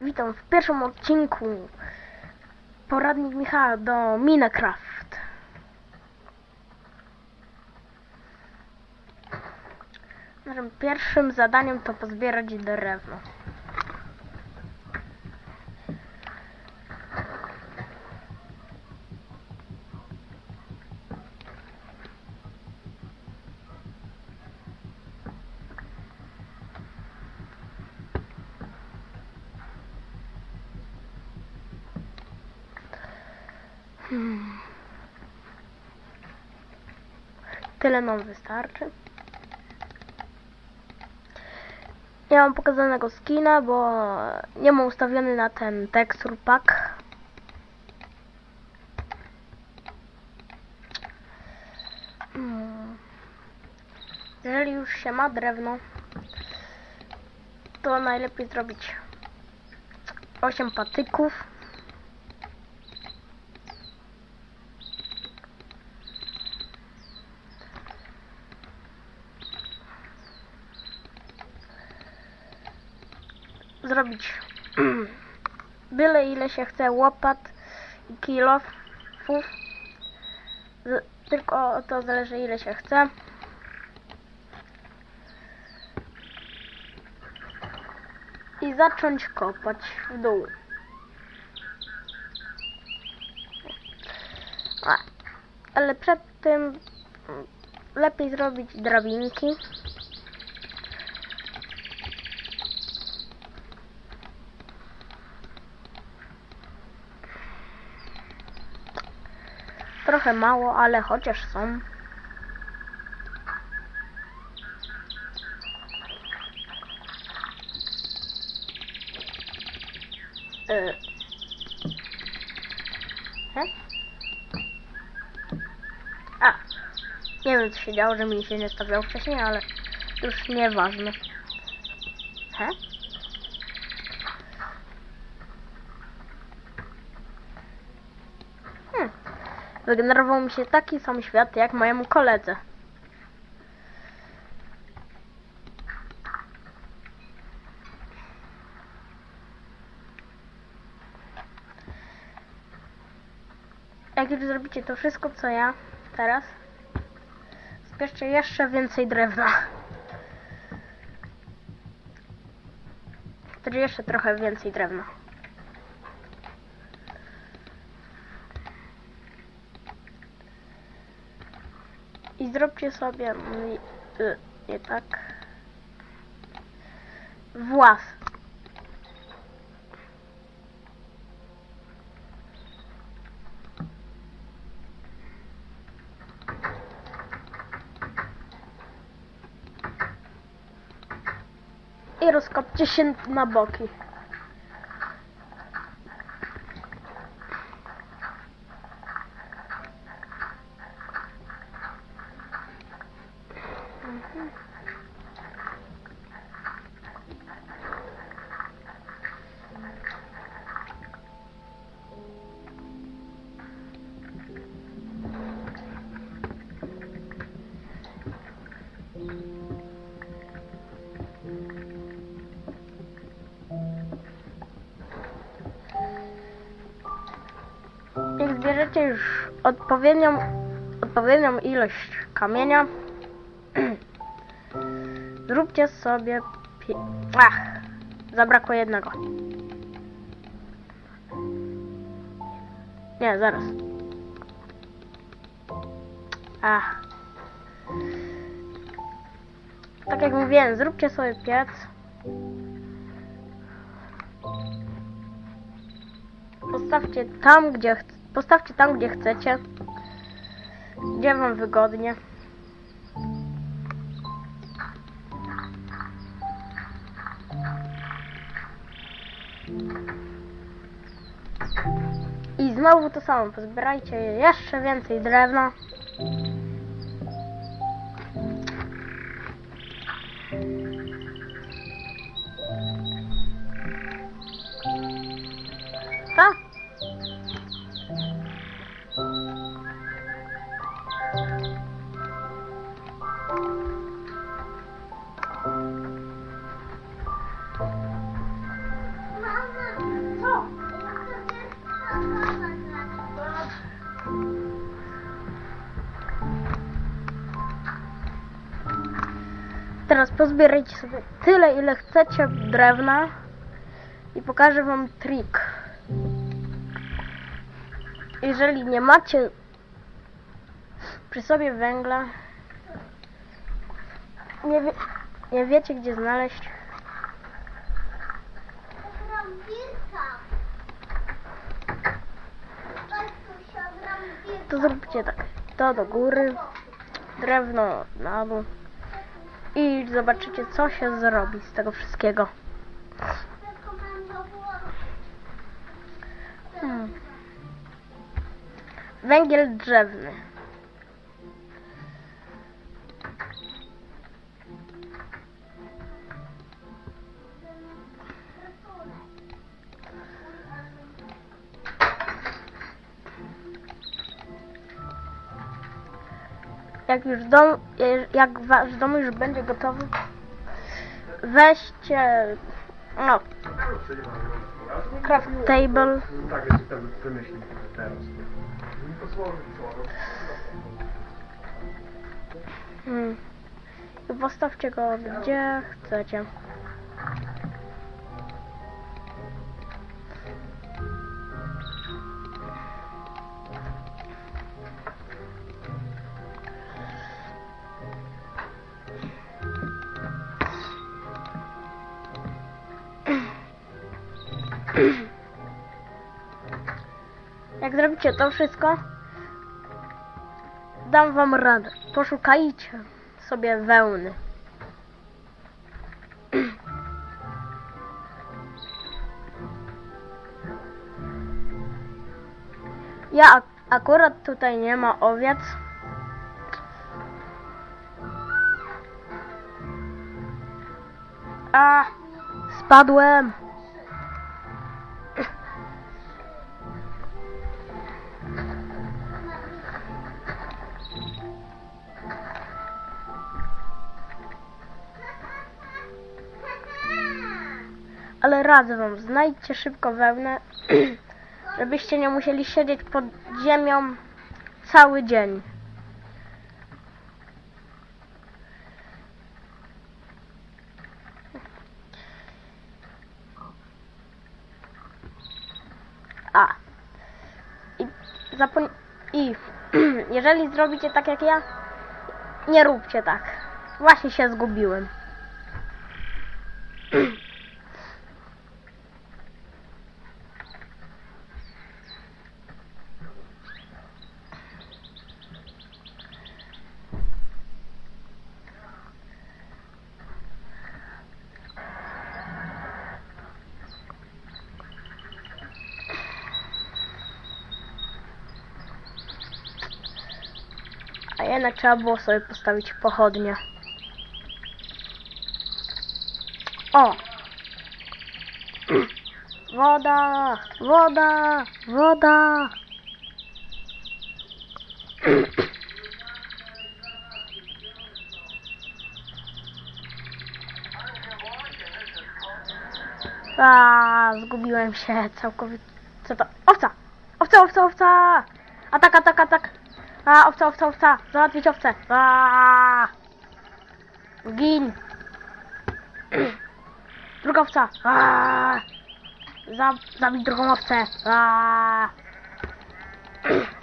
Witam w pierwszym odcinku Poradnik Michała do Minecraft. Naszym pierwszym zadaniem to pozbierać drewno. Hmm. Tyle nam wystarczy. Ja mam pokazanego skina, bo nie mam ustawiony na ten texture pack. Hmm. Jeżeli już się ma drewno, to najlepiej zrobić 8 patyków. Zrobić byle ile się chce łopat i kilofów. Tylko to zależy ile się chce. I zacząć kopać w dół. Ale przed tym lepiej zrobić drabinki. Trochę mało, ale chociaż są. Y. He? A, nie wiem co się działo, że mi się nie stawiał wcześniej, ale już nieważne. He? Hmm. Wygenerował mi się taki sam świat jak mojemu koledze. Jak już zrobicie to wszystko co ja teraz, zbierzcie jeszcze więcej drewna. Jeszcze trochę więcej drewna. I zróbcie sobie mm, y, nie tak włas. I rozkopcie się na boki. Już odpowiednią, odpowiednią ilość kamienia, zróbcie sobie. Ach, zabrakło jednego. Nie, zaraz. Ach. Tak jak mówiłem, zróbcie sobie piec. Postawcie tam, gdzie ch- postawcie tam, gdzie chcecie. Gdzie wam wygodnie. I znowu to samo, pozbierajcie jeszcze więcej drewna. Teraz pozbierajcie sobie tyle, ile chcecie drewna i pokażę wam trik. Jeżeli nie macie przy sobie węgla, nie, wie, nie wiecie gdzie znaleźć, to zróbcie tak. To do góry, drewno na dół i zobaczycie co się zrobi z tego wszystkiego. Hmm. Węgiel drzewny. Jak już dom, jak wasz dom już będzie gotowy, weźcie no, craft table Tak, jeszcze tak wymyślił teraz. hmm, postawcie go gdzie chcecie. Zrobicie to wszystko, dam wam radę. Poszukajcie sobie wełny. Ja ak akurat tutaj nie ma owiec. A, spadłem. Ale radzę wam, znajdźcie szybko wełnę, żebyście nie musieli siedzieć pod ziemią cały dzień. A. I. I jeżeli zrobicie tak jak ja, nie róbcie tak. Właśnie się zgubiłem. jednak trzeba było sobie postawić pochodnie. O! Woda! Woda! Woda! A, zgubiłem się całkowicie. Co to? Owca! Owca, owca, owca! Atak, atak, atak! A, owca, owca, owca! Załatwić owcę! A! Gin! Druga owca! A! Za, zabić drugą owcę! A!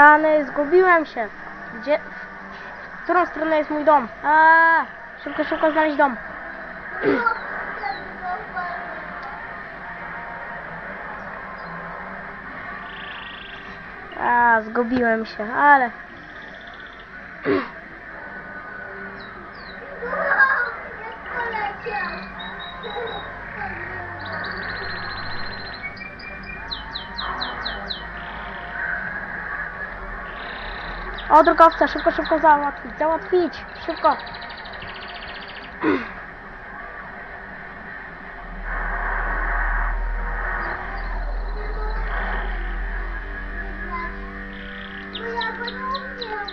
Rany, zgubiłem się. Gdzie? W którą stronę jest mój dom? A, szybko, szybko znaleźć dom. A, zgubiłem się, ale... O, druga owca, szybko, szybko załatwić, załatwić, szybko. Bo ja go nie umiem wybrać.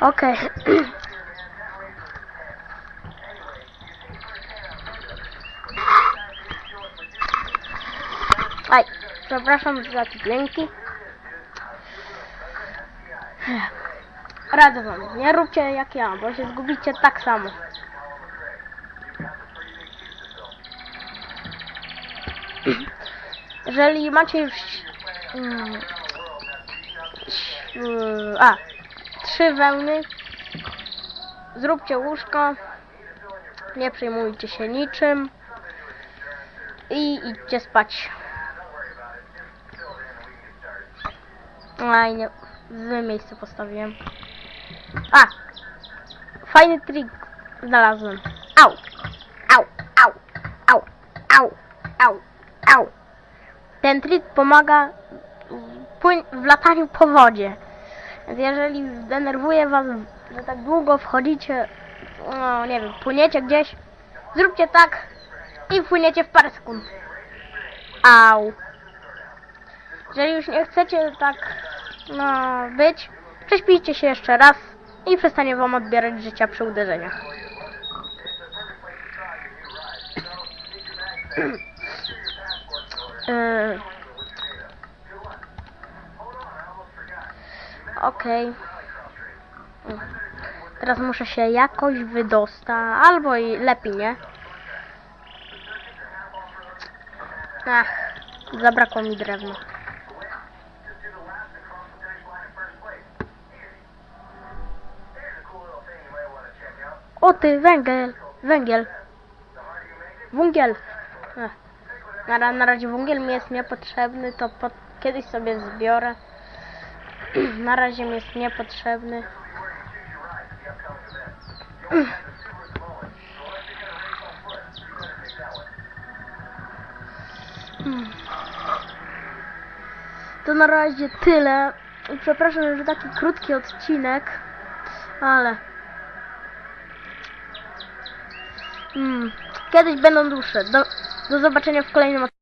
Okej. Aj, przepraszam za te dźwięki. Radzę wam, nie róbcie jak ja, bo się zgubicie tak samo. Jeżeli macie już... mm, A, trzy wełny, zróbcie łóżko, nie przejmujcie się niczym i idźcie spać. Aj, nie, złe miejsce postawiłem. A! Fajny trik znalazłem. Au! Au! Au! Au! Au! Au! Au! Ten trik pomaga w, w lataniu po wodzie. Więc jeżeli zdenerwuje was, że tak długo wchodzicie, no nie wiem, płyniecie gdzieś, zróbcie tak i płyniecie w parę sekund. Au. Jeżeli już nie chcecie tak, no, być, prześpijcie się jeszcze raz i przestanie wam odbierać życia przy uderzeniach. Yy. Okej. Mm. Teraz muszę się jakoś wydostać, albo i lepiej nie. Ach, zabrakło mi drewna. O ty, węgiel, węgiel. Węgiel. Na, na razie węgiel mi jest niepotrzebny, to po, kiedyś sobie zbiorę. Na razie mi jest niepotrzebny. To na razie tyle. Przepraszam, że taki krótki odcinek, ale mm, kiedyś będą dłuższe. Do, do zobaczenia w kolejnym odcinku.